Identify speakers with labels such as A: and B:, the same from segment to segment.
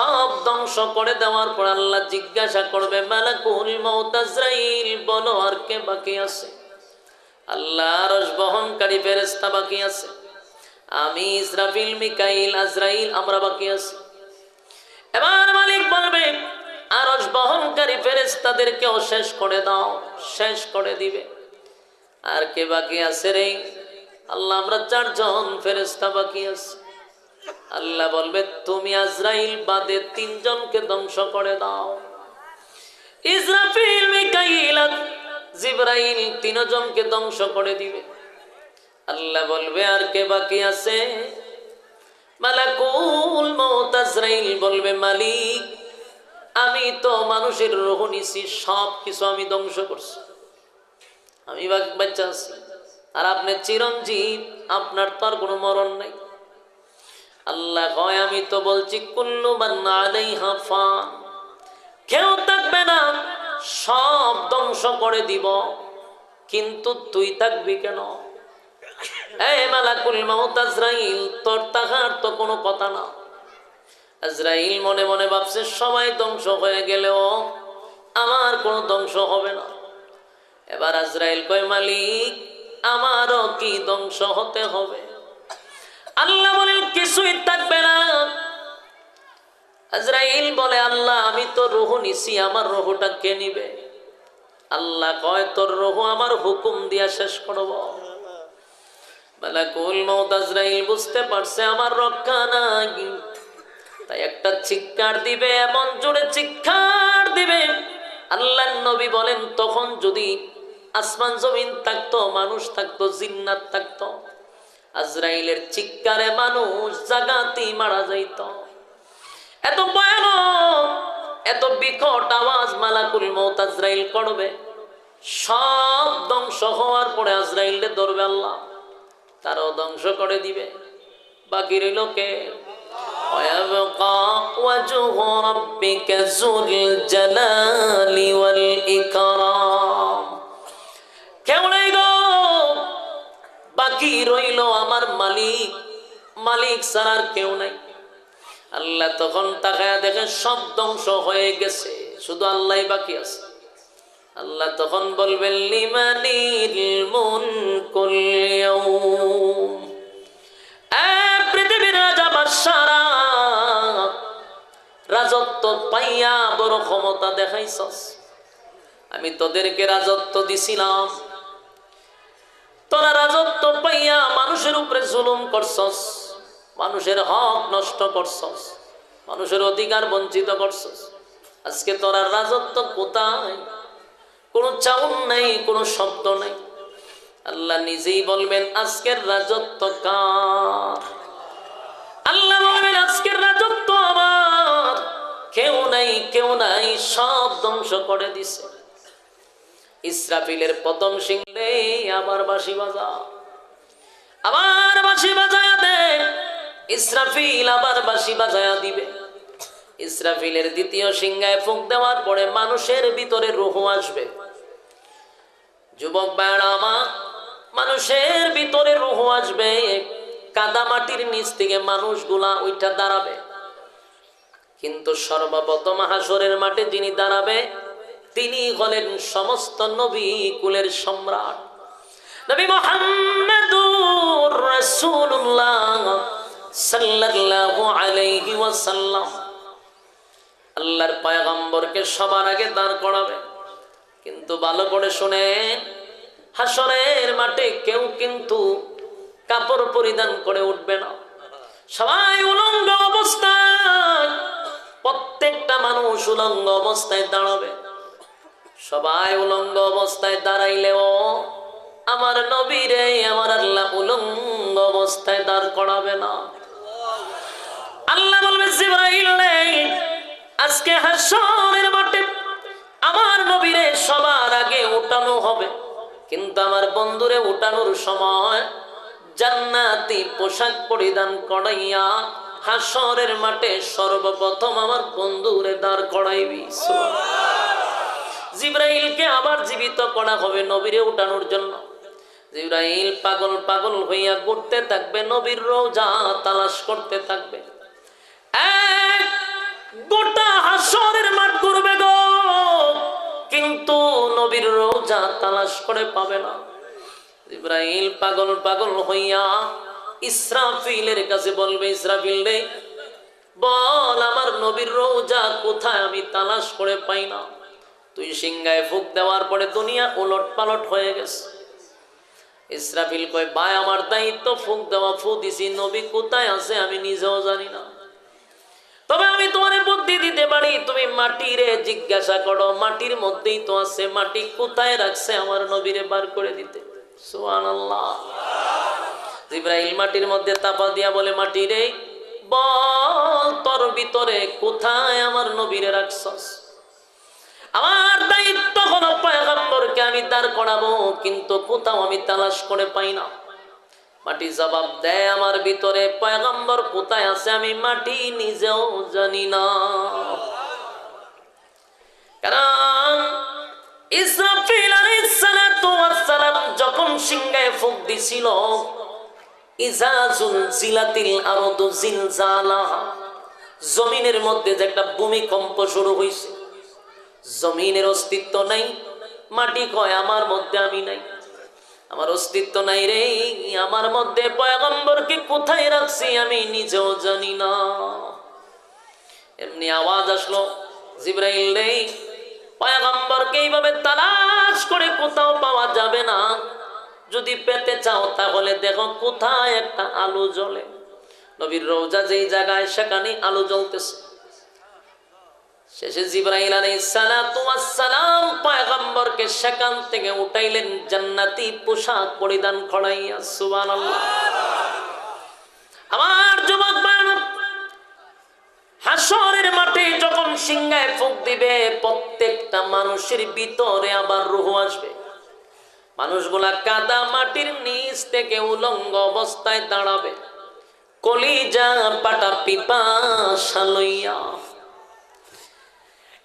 A: সব ধ্বংস করে দেওয়ার পর আল্লাহ জিজ্ঞাসা করবে, মালাকুল মউত আজরাইল, বলো আর কে বাকি আছে? আল্লাহ রস বহনকারী ফেরেস্তা বাকি আছে। আমি ইসরাফিল, মিকাইল, আজরাইল, আমরা বাকি আছি। এবার মালিক বলবে আরস বহনকারী ফেরেস্তাদেরকেও শেষ করে দাও, শেষ করে দিবে। আর কে বাকি আছে রে? আল্লাহ, আমরা চারজন ফেরেস্তা বাকি আছে। আল্লাহ বলবে, তুমি আজরাইল বাদে তিনজনকে ধ্বংস করে দাও। জিব্রাইল তিনজনকে ধ্বংস করে দিবে। আল্লাহ বলবে, আর কে বাকি আছে? বলবে, মালিক, আমি তো মানুষের রোহ সব কিছু আমি ধ্বংস করছি। আমি বাচ্চা আছি। আর আপনি চিরঞ্জীব, আপনার তো আর কোনো মরণ নাই। আল্লাহ কয় আমি তো বলছি, কুল্লু মান্না আলাইহা ফান কেউ থাকবে না, সব ধ্বংস করে দিব। কিন্তু তুই থাকবি কেন? তোর তো কোনো কথা না। মনে মনে ভাবছে, সবাই ধ্বংস হয়ে গেলেও আমার কোনো ধ্বংস হবে না। এবার আজরাইল কয়, মালিক, আমারও কি ধ্বংস হতে হবে? কিছুই থাকবে না। আজরাইল বলে, আল্লাহ, আমি তো রুহু নিছি, আমার রুহুটা কে নিবে? আল্লাহ কয়, তোর রুহু আমার হুকুম দিয়া শেষ করব। বুঝতে পারছে, আমার রক্ষা নাই। তাই একটা চিৎকার দিবে, এমন জোরে চিৎকার দিবে। আল্লাহ নবী বলেন, তখন যদি আসমান জমিন থাকতো, মানুষ থাকতো, জিন্নাত থাকতো আজরাইলের চিৎকারে মানুষ জাগাতি মারা যাইত। এত ভয়ানক, এত বিকট আওয়াজ মালাকুল মত আজরাইল করবে। সব ধ্বংস হওয়ার পরে আজরাইলে ধরবে আল্লাহ। তারও ধ্বংস করে দিবে। বাকি রইল কে গো? বাকি রইল আমার মালিক। মালিক ছাড়ার কেউ নাই। আল্লাহ তখন তাকায় দেখে সব ধ্বংস হয়ে গেছে। শুধু আল্লাহ বাকি আছে। আল্লাহ তখন বলবেন ইয়াউম। এ পৃথিবীর রাজা বাদশারা, রাজত্ব পাইয়া বড় ক্ষমতা দেখাইছস। আমি তোদেরকে রাজত্ব দিছিলাম। তোরা রাজত্ব পাইয়া মানুষের উপরে জুলুম করছস, মানুষের হক নষ্ট করছস, মানুষের অধিকার বঞ্চিত করছস। আজকে তোরা রাজত্ব কোথায়? কোনো চাউন নাই, কোনো শব্দ নাই। আল্লাহ নিজেই বলবেন, আজকের রাজত্ব কার? আল্লাহ বলবেন, আজকের রাজত্ব আমার। কেউ নাই কেউ নাই, সব ধ্বংস করে দিছে। ইসরাফিলের প্রথম সিংহে আবার বাঁশি বাজা আবার বাঁশি বাজায়া দে। ইসরাফিল আবার বাঁশি বাজায়া দিবে। ইসরাফিলের দ্বিতীয় সিংহায় ফুঁক দেওয়ার পরে মানুষের ভিতরে রুহ আসবে। যুবক বেড়ামা মানুষের ভিতরে রুহ আসবে। কাদা মাটির নিচ থেকে মানুষগুলা ওইটা দাঁড়াবে। কিন্তু সর্বপ্রথম হাসরের মাঠে যিনি দাঁড়াবে তিনি হলেন সমস্ত নবী কুলের সম্রাট। নবী মোহাম্মদুর রাসূলুল্লাহ সাল্লাল্লাহু আলাইহি ওয়াসাল্লাম। আল্লাহর পয়গম্বরকে সবার আগে দাঁড় করাবে। কিন্তু ভালো করে শুনেন, হাসরের মাঠে কেউ কিন্তু কাপড় পরিধান করে উঠবে না। সবাই উলঙ্গ অবস্থায়, প্রত্যেকটা মানুষ উলঙ্গ অবস্থায় দাঁড়াবে। সবাই উলঙ্গ অবস্থায় দাঁড়াইলেও আমার নবীরে আমার আল্লাহ উলঙ্গ অবস্থায় দাঁড় করাবে না। আল্লাহ বলবে আজকে হাসরের মাঠে আমার নবীরে সবার আগে উঠানো হবে। কিন্তু আমার বন্ধুরে উঠানোর সময় জান্নাতি পোশাক পরিধান করাইয়া হাসরের মাঠে সর্বপ্রথম আমার বন্ধুরে দাঁড় করাইবি। জিব্রাইলকে আবার জীবিত করা হবে নবীরে উঠানোর জন্য। জিব্রাইল পাগল পাগল হইয়া ঘুরতে থাকবে, নবীর রোজা তালাশ করতে থাকবে। এক গোটা হাসরের মাঠ ঘুরবে গো, কিন্তু নবীর রোজা তালাশ করে পাবে না। ইব্রাহিম পাগল পাগল হইয়া ইসরাফিলের কাছে বলবে, ইসরাফিল রে, বল আমার নবীর রোজা কোথায়? আমি তালাশ করে পাই না। তুই সিংগায় ফুক দেওয়ার পরে দুনিয়া উলট পালট হয়ে গেছে। ইসরাফিল কয়, ভাই, আমার দায়িত্ব ফুক দেওয়া, ফু দিছি। নবী কোথায় আছে আমি নিজেও জানি না। তবে আমি তোমার বুদ্ধি দিতে পারি। তুমি মাটিরে জিজ্ঞাসা করো, মাটির মধ্যেই তো আছে। মাটি কোথায় রাখছে আমার নবীরে বার করে দিতে? সুবহানাল্লাহ। ইব্রাহিম মাটির মধ্যে তাপা দিয়া বলে, মাটিরে বল, তোর ভিতরে কোথায় আমার নবীরে রাখছস? আমার দায়িত্ব হলো পয়গম্বরকে আমি দাঁড় করাবো, কিন্তু কোথাও আমি তালাশ করে পাই না। মাটি জবাব দেয় আমার ভিতরে, পয়গম্বর কোথায় আছে আমি মাটি নিজেও জানি না। কারণ ইসরাফিল আলাইহিস সালাতু ওয়াস সালাম যখন সিংহায় ফুক দিছিল ইজাজুল জিলাতিল আরদু জিলজালাহা জমিনের মধ্যে যে একটা ভূমিকম্প শুরু হইছে জমিনের অস্তিত্ব নাই, মাটি কয়, আমার মধ্যে আমি নাই। আমার অস্তিত্ব নাই রে, আমার মধ্যে পয়গম্বরকে কোথায় রাখছি আমি নিজেও জানি না। এমনি আওয়াজ আসলো, জিব্রাইল রে, পয়গম্বরকে এইভাবে তালাশ করে কোথাও পাওয়া যাবে না। যদি পেতে চাও তাহলে দেখো কোথায় একটা আলো জ্বলে। নবীর রোজা যেই জায়গায় সেখানে আলো জ্বলতেছে। শেষে জিব্রাইল আলাইহিস সালাতু ওয়াস সালাম পয়গম্বরকে সেখান থেকে উঠাইলেন জান্নাতি পোশাক পরিধান করাইয়া সুবহানাল্লাহ। আমার যুবক হাসরের মাঠে যখন সিংহায় ফুক দিবে, প্রত্যেকটা মানুষের ভিতরে আবার রুহ আসবে। মানুষগুলা কাদা মাটির নিচ থেকে উলঙ্গ অবস্থায় দাঁড়াবে। কলিজা পাটা পিপাসা লইয়া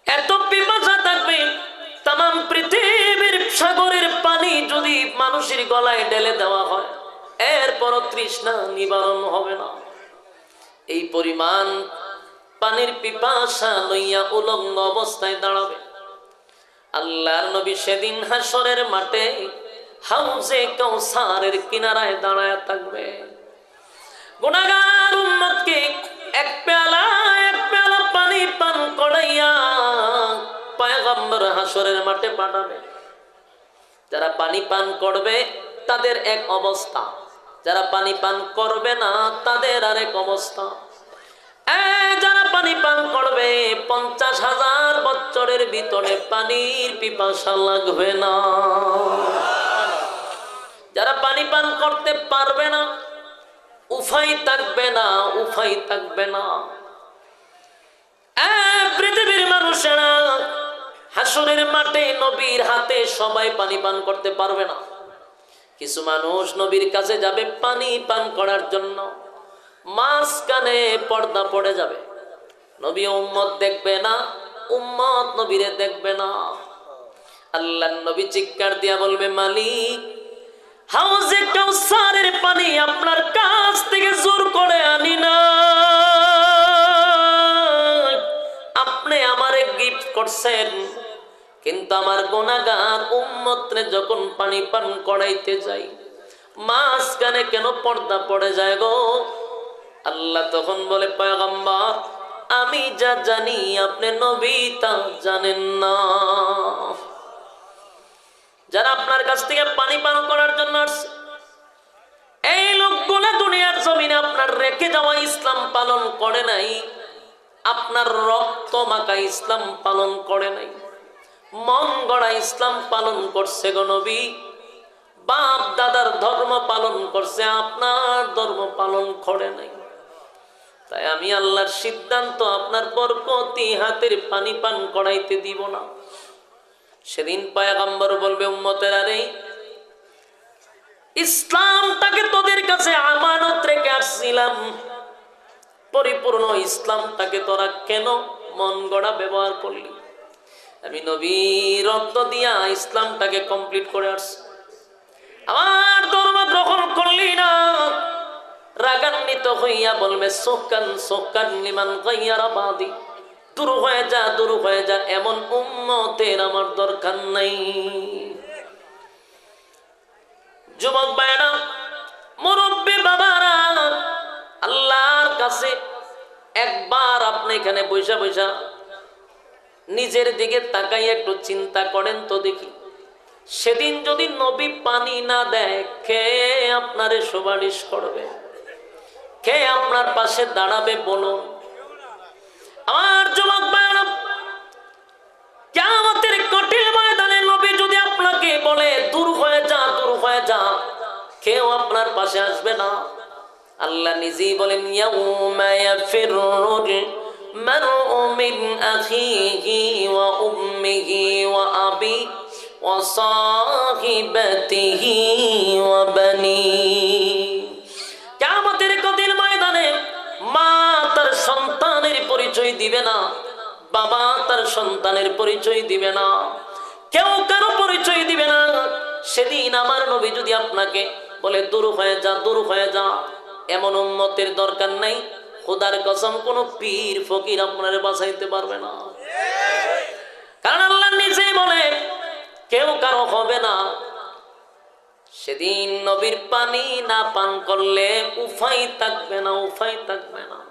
A: এত পিপাসা থাকবে তাম পৃথিবীর সাগরের পানি যদি মানুষের গলায় ঢেলে দেওয়া হয় এরপরও তৃষ্ণা নিবারণ হবে না। এই পরিমাণ পানির পিপাসা লইয়া উলঙ্গ অবস্থায় দাঁড়াবে। আল্লাহর নবী সেদিন হাসরের মাঠে হাউজে কৌসারের কিনারায় দাঁড়ায় থাকবে। গুণাগার উম্মতকে এক পেয়ালা পানি পান করাইয়া পয়গম্বর হাসরের মাঠে পাঠাবে। যারা পানি পান করবে, তাদের এক অবস্থা। যারা পানি পান করবে না, তাদের আরেক অবস্থা। যারা পানি পান করবে, পঞ্চাশ হাজার বছরের ভিতরে পানির পিপাসা লাগবে না। যারা পানি পান করতে পারবে না, উফাই থাকবে না, উফাই থাকবে না। হাসরের মাঠে নবীর হাতে সবাই পানি পান করতে পারবে না। কিছু মানুষ নবীর কাছে যাবে পানি পান করার জন্য। মাঝখানে পর্দা পড়ে যাবে। নবী উম্মত দেখবে না, উম্মত নবীরে দেখবে না। আল্লাহ নবী চিৎকার দিয়া বলবে, মালিক, হাউজে কাউসারের পানি আপনার কাছ থেকে জোর করে আনি না। আপনি আমারে গিফট করছেন। কিন্তু আমার গোনাগার উম্মতরে যখন পানি পান করাইতে যাই, মাঝখানে কেন পর্দা পড়ে যায় গো? আল্লাহ তখন বলে, পয়গম্বর, আমি যা জানি আপনি নবী তা জানেন না। যারা আপনার কাছ থেকে পানি পান করার জন্য আসছে, এই লোকগুলো দুনিয়ার জমিনে আপনার রেখে যাওয়া ইসলাম পালন করে নাই, আপনার রক্ত মাখা ইসলাম পালন করে নাই। মন গড়া ইসলাম পালন করছে গো নবী। বাপ দাদার ধর্ম পালন করছে, আপনার ধর্ম পালন করে নাই। তাই আমি আল্লাহর সিদ্ধান্ত আপনার বরকতি হাতের পানি পান করাইতে দিব না। সেদিন পায়াগাম্বর বলবে, উম্মতের আরে ইসলামটাকে তোদের কাছে আমানত রেখে আসছিলাম। পরিপূর্ণ ইসলামটাকে তোরা কেন মন গড়া ব্যবহার করলি? আমি নবী রক্ত দিয়া ইসলামটাকে কমপ্লিট করে আসছি। আমার ধর্ম গ্রহণ করলি না। রাগান্বিত হইয়া বলবে, সোকান সোকান লিমান গাইয়ারা বাদি দূর হয়ে যা, দূর হয়ে যা, এমন উম্মতের আমার দরকার নাই। যুবক ভাইরা মুরব্বী বাবারা, আল্লাহর কাছে একবার আপনি এখানে বৈশা বৈশা নিজের দিকে তাকাই একটু চিন্তা করেন তো দেখি। সেদিন যদি নবী পানি না দেয়, কে আপনারে সুপারিশ করবে? কে আপনার পাশে দাঁড়াবে বলুন আমার যুবক ভাইরা কেয়ামতের কঠিন ময়দানে নবী যদি আপনাকে বলে, দূর হয়ে যা, দূর হয়ে যা কেউ আপনার পাশে আসবে না। আল্লাহ নিজেই বলেন, ইয়াউমা ইয়াফিরুল উম্মিহি ওয়া আবি ওয়া সাহিবাতিহি ওয়া বানি কিয়ামতের কঠিন ময়দানে মা তার সন্তানের পরিচয় দিবে না, বাবা তার সন্তানের পরিচয় দিবে না, কেউ কারও পরিচয় দিবে না। সেদিন আমার নবী যদি আপনাকে বলে, দূর হয়ে যা, দূর হয়ে যা, এমন উন্মতের দরকার নাই। খোদার কসম কোন পীর, ফকির আপনার বাঁচাইতে পারবে না। কারণ আল্লাহ নিজেই বলে, কেউ কারও হবে না। সেদিন নবীর পানি না পান করলে উফাই থাকবে না, উফাই থাকবে না।